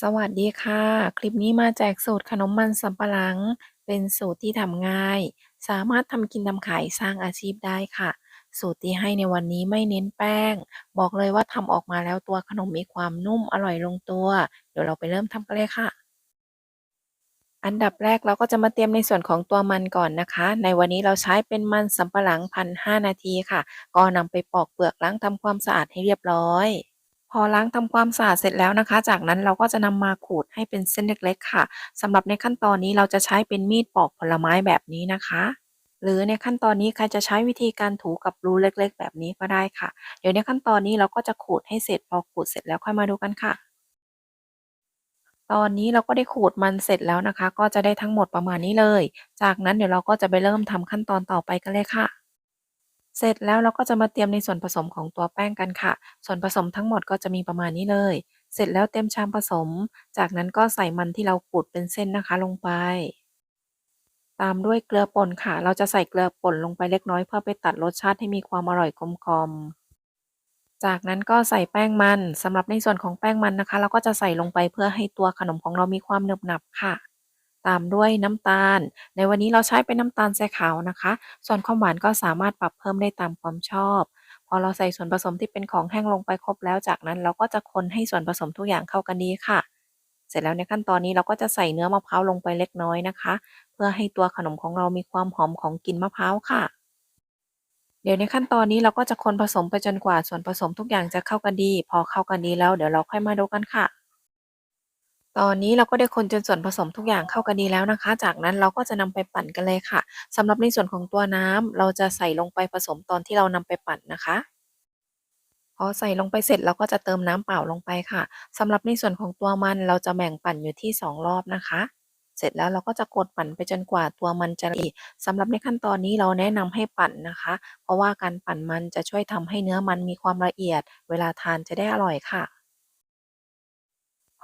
สวัสดีค่ะ คลิปนี้มาแจกสูตรขนมมันสำปะหลัง เป็นสูตรที่ทำง่าย สามารถทำกินทำขายสร้างอาชีพได้ค่ะ สูตรที่ให้ในวันนี้ไม่เน้นแป้ง บอกเลยว่าทำออกมาแล้วตัวขนมมีความนุ่มอร่อยลงตัว เดี๋ยวเราไปเริ่มทำกันเลยค่ะ อันดับแรกเราก็จะมาเตรียมในส่วนของตัวมันก่อนนะคะ ในวันนี้เราใช้เป็นมันสำปะหลังพันห้านาทีค่ะ ก็นำไปปอกเปลือกล้างทำความสะอาดให้เรียบร้อย อล้างทำความสะอาดเสร็จแล้วนะคะ จากนั้นเราก็จะนำมาขูดให้เป็นเส้นเล็กๆ ค่ะสำหรับในขั้นตอนนี้เราจะใช้เป็นมีดปอกผลไม้แบบนี้นะคะ หรือในขั้นตอนนี้ใครจะใช้วิธีการถูกับรูเล็กๆ แบบนี้ก็ได้ค่ะ เดี๋ยวในขั้นตอนนี้เราก็จะขูดให้เสร็จพอขูดเสร็จแล้วค่อยมาดูกันค่ะ ตอนนี้เราก็ได้ขูดมันเสร็จแล้วนะคะ ก็จะได้ทั้งหมดประมาณนี้เลย จากนั้นเดี๋ยวเราก็จะไปเริ่มทำขั้นตอนต่อไปกันเลยค่ะ เสร็จแล้วเราก็จะมาเตรียมในส่วนผสมของตัวแป้งกันค่ะ ส่วนผสมทั้งหมดก็จะมีประมาณนี้เลย เสร็จแล้วเต็มชามผสม จากนั้นก็ใส่มันที่เราขูดเป็นเส้นนะคะลงไป ตามด้วยเกลือป่นค่ะ เราจะใส่เกลือป่นลงไปเล็กน้อยเพื่อไปตัดรสชาติให้มีความอร่อยกลมกล่อมจากนั้นก็ใส่แป้งมันสำหรับในส่วนของแป้งมันนะคะ เราก็จะใส่ลงไปเพื่อให้ตัวขนมของเรามีความหนึบหนับค่ะ ตามด้วยน้ำตาล ในวันนี้เราใช้เป็นน้ำตาลทรายขาวนะคะ ส่วนความหวานก็สามารถปรับเพิ่มได้ตามความชอบ พอเราใส่ส่วนผสมที่เป็นของแห้งลงไปครบแล้วจากนั้นเราก็จะคนให้ส่วนผสมทุกอย่างเข้ากันดีค่ะ เสร็จแล้วในขั้นตอนนี้เราก็จะใส่เนื้อมะพร้าวลงไปเล็กน้อยนะคะ เพื่อให้ตัวขนมของเรามีความหอมของกลิ่นมะพร้าวค่ะเดี๋ยวในขั้นตอนนี้เราก็จะคนผสมไปจนกว่าส่วนผสมทุกอย่างจะเข้ากันดี พอเข้ากันดีแล้วเดี๋ยวเราค่อยมาดูกันค่ะ ตอนนี้เราก็ได้คนจนส่วนผสมทุกอย่างเข้ากันดีแล้วนะคะ จากนั้นเราก็จะนำไปปั่นกันเลยค่ะสำหรับในส่วนของตัวน้ำเราจะใส่ลงไปผสมตอนที่เรานำไปปั่นนะคะพอใส่ลงไปเสร็จเราก็จะเติมน้ำเปล่าลงไปค่ะสำหรับในส่วนของตัวมันเราจะแบ่งปั่นอยู่ที่ 2 รอบนะคะ เสร็จแล้วเราก็จะกดปั่นไปจนกว่าตัวมันจะละเอียดสำหรับในขั้นตอนนี้เราแนะนำให้ปั่นนะคะ เพราะว่าการปั่นมันจะช่วยทำให้เนื้อมันมีความละเอียด เวลาทานจะได้อร่อยค่ะ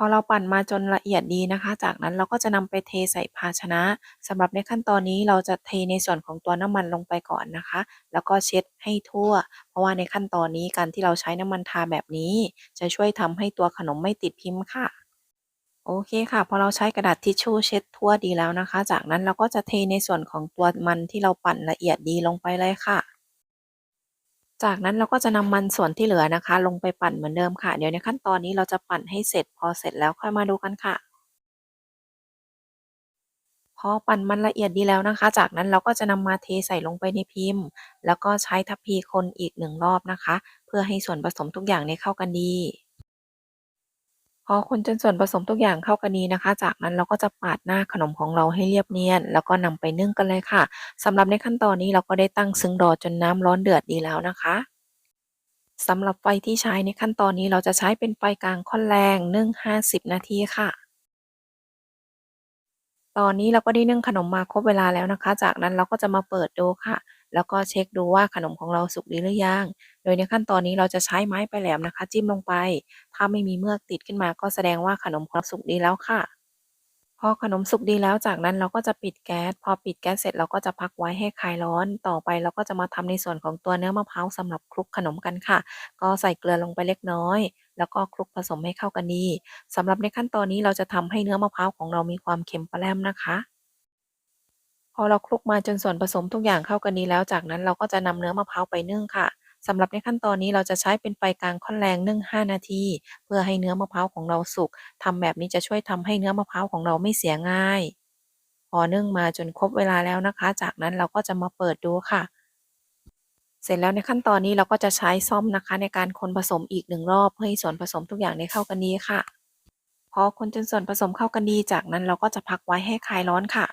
อเราปั่นมาจนละเอียดดีนะคะ จากนั้นเราก็จะนำไปเทใส่ภาชนะสำหรับในขั้นตอนนี้เราจะเทในส่วนของตัวน้ำมันลงไปก่อนนะคะ แล้วก็เช็ดให้ทั่ว เพราะว่าในขั้นตอนนี้การที่เราใช้น้ำมันทาแบบนี้ จะช่วยทำให้ตัวขนมไม่ติดพิมพ์ค่ะโอเคค่ะ พอเราใช้กระดาษทิชชู่เช็ดทั่วดีแล้วนะคะ จากนั้นเราก็จะเทในส่วนของตัวมันที่เราปั่นละเอียดดีลงไปเลยค่ะ จากนั้นเราก็จะนำมันส่วนที่เหลือนะคะ ลงไปปั่นเหมือนเดิมค่ะ เดี๋ยวในขั้นตอนนี้เราจะปั่นให้เสร็จ พอเสร็จแล้วค่อยมาดูกันค่ะ พอปั่นมันละเอียดดีแล้วนะคะ จากนั้นเราก็จะนำมาเทใส่ลงไปในพิมพ์ แล้วก็ใช้ทัพพีคนอีกหนึ่งรอบนะคะ เพื่อให้ส่วนผสมทุกอย่างเนี่ยเข้ากันดี พอคนจนส่วนผสมทุกอย่างเข้ากันดีนะคะ จากนั้นเราก็จะปาดหน้าขนมของเราให้เรียบเนียน แล้วก็นำไปนึ่งกันเลยค่ะ สำหรับในขั้นตอนนี้เราก็ได้ตั้งซึ้งรอจนน้ำร้อนเดือดดีแล้วนะคะสำหรับไฟที่ใช้ในขั้นตอนนี้เราจะใช้เป็นไฟกลางค่อนแรงนึ่ง50 นาทีค่ะ ตอนนี้เราก็ได้นึ่งขนมมาครบเวลาแล้วนะคะ จากนั้นเราก็จะมาเปิดดูค่ะ แล้วก็เช็คดูว่าขนมของเราสุกดีหรือยัง โดยในขั้นตอนนี้เราจะใช้ไม้ปลายแหลมนะคะ จิ้มลงไป ถ้าไม่มีเมือกติดขึ้นมาก็แสดงว่าขนมของเราสุกดีแล้วค่ะ พอขนมสุกดีแล้วจากนั้นเราก็จะปิดแก๊ส พอปิดแก๊สเสร็จเราก็จะพักไว้ให้คลายร้อน ต่อไปเราก็จะมาทำในส่วนของตัวเนื้อมะพร้าวสำหรับคลุกขนมกันค่ะ ก็ใส่เกลือลงไปเล็กน้อยแล้วก็คลุกผสมให้เข้ากันดีสำหรับในขั้นตอนนี้เราจะทำให้เนื้อมะพร้าวของเรามีความเค็มปะแล่มนะคะ พอเราคลุกมาจนส่วนผสมทุกอย่างเข้ากันดีแล้ว จากนั้นเราก็จะนำเนื้อมะพร้าวไปนึ่งค่ะสำหรับในขั้นตอนนี้เราจะใช้เป็นไฟกลางค่อนแรงนึ่ง5 นาที เพื่อให้เนื้อมะพร้าวของเราสุกทำแบบนี้จะช่วยทำให้เนื้อมะพร้าวของเราไม่เสียง่าย พอนึ่งมาจนครบเวลาแล้วนะคะ จากนั้นเราก็จะมาเปิดดูค่ะ เสร็จแล้วในขั้นตอนนี้เราก็จะใช้ซ่อมนะคะ ในการคนผสมอีกหนึ่งรอบเพื่อให้ส่วนผสมทุกอย่างได้เข้ากันดีค่ะ พอคนจนส่วนผสมเข้ากันดี จากนั้นเราก็จะพักไว้ให้คลายร้อนค่ะ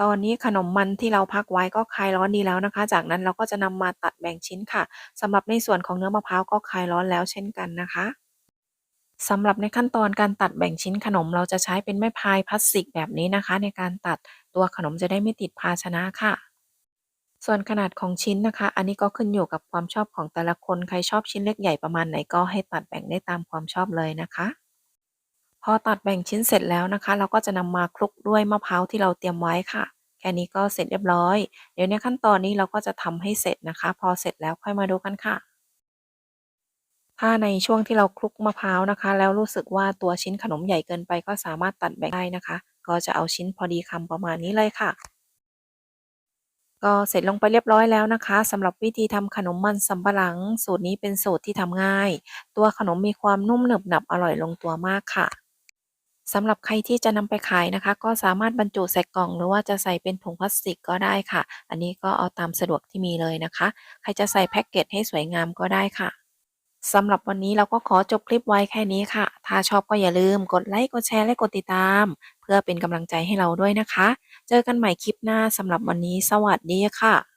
ตอนนี้ขนมมันที่เราพักไว้ก็คลายร้อนดีแล้วนะคะ จากนั้นเราก็จะนำมาตัดแบ่งชิ้นค่ะสำหรับในส่วนของเนื้อมะพร้าวก็คลายร้อนแล้วเช่นกันนะคะสำหรับในขั้นตอนการตัดแบ่งชิ้นขนมเราจะใช้เป็นไม้พายพลาสติกแบบนี้นะคะ ในการตัดตัวขนมจะได้ไม่ติดภาชนะค่ะ ส่วนขนาดของชิ้นนะคะ อันนี้ก็ขึ้นอยู่กับความชอบของแต่ละคนใครชอบชิ้นเล็กใหญ่ประมาณไหนก็ให้ตัดแบ่งได้ตามความชอบเลยนะคะ พอตัดแบ่งชิ้นเสร็จแล้วนะคะ เราก็จะนำมาคลุกด้วยมะพร้าวที่เราเตรียมไว้ค่ะ แค่นี้ก็เสร็จเรียบร้อย เดี๋ยวในขั้นตอนนี้เราก็จะทำให้เสร็จนะคะ พอเสร็จแล้วค่อยมาดูกันค่ะ ถ้าในช่วงที่เราคลุกมะพร้าวนะคะ แล้วรู้สึกว่าตัวชิ้นขนมใหญ่เกินไปก็สามารถตัดแบ่งได้นะคะ ก็จะเอาชิ้นพอดีคำประมาณนี้เลยค่ะก็เสร็จลงไปเรียบร้อยแล้วนะคะสำหรับวิธีทำขนมมันสำปะหลัง สูตรนี้เป็นสูตรที่ทำง่าย ตัวขนมมีความนุ่มหนึบหนับอร่อยลงตัวมากค่ะ สำหรับใครที่จะนำไปขายนะคะ ก็สามารถบรรจุใส่กล่อง หรือว่าจะใส่เป็นถุงพลาสติกก็ได้ค่ะ อันนี้ก็เอาตามสะดวกที่มีเลยนะคะ ใครจะใส่แพ็กเกจให้สวยงามก็ได้ค่ะสำหรับวันนี้เราก็ขอจบคลิปไว้แค่นี้ค่ะ ถ้าชอบก็อย่าลืมกดไลค์ กดแชร์ และกดติดตาม เพื่อเป็นกำลังใจให้เราด้วยนะคะ เจอกันใหม่คลิปหน้าสำหรับวันนี้ สวัสดีค่ะ